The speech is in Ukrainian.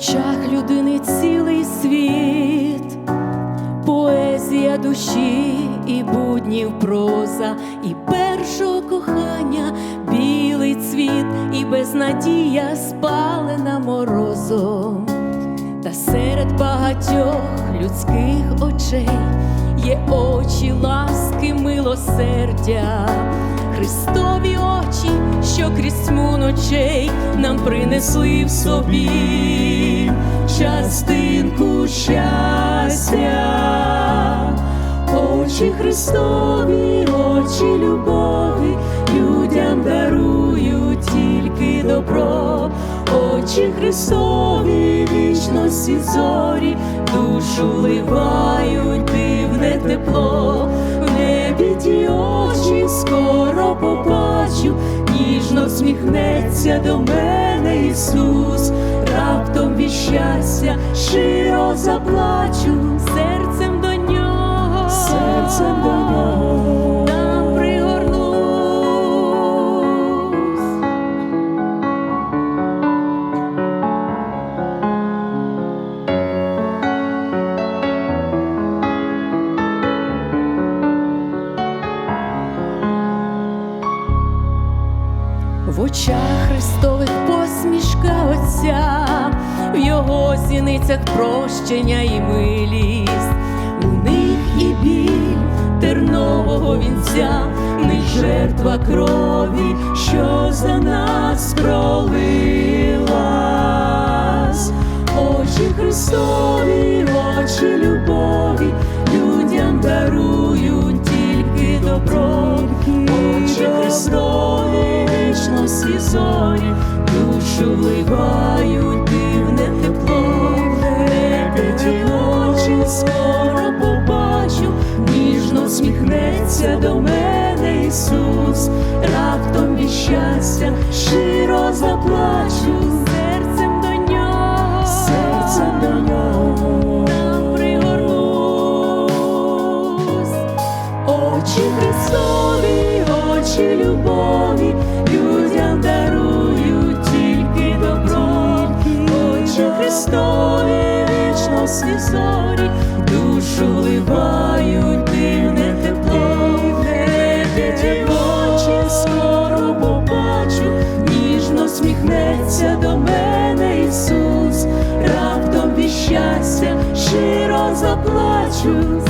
Очах людини цілий світ, поезія душі і буднів проза, і першого кохання білий цвіт, і безнадія спалена морозом. Та серед багатьох людських очей є очі ласки, милосердя, Христові очі, що крізь тьму ночей нам принесли в собі частинку щастя, очі Христові, очі любові, людям дарують тільки добро, очі Христові, вічності зорі, душу вливають дивне тепло, в небі ті очі скоро побачу, ніжно всміхнеться до мене Ісус, раптом від щастя широ заплачу, серцем до нього, Серцем до нього. там пригорнусь. В очах Христових посмішка Отця, в його зіницях прощення і милість, у них і біль тернового вінця, них жертва крові, що за нас пролилась. Очі Христові, очі любові, людям дарують тільки добро, очі Христові, вічності зорі, душу вливають дивне тепло, небі ті очі скоро побачу, ніжно сміхнеться до мене Ісус, раптом від щастя широ заплачу. Очі Христові, очі любові, людям дарують тільки добро, очі Христові, вічності зорі, душу вливають дивне тепло, небі очі скоро побачу, ніжно сміхнеться до мене Ісус, раптом від щастя широ заплачу,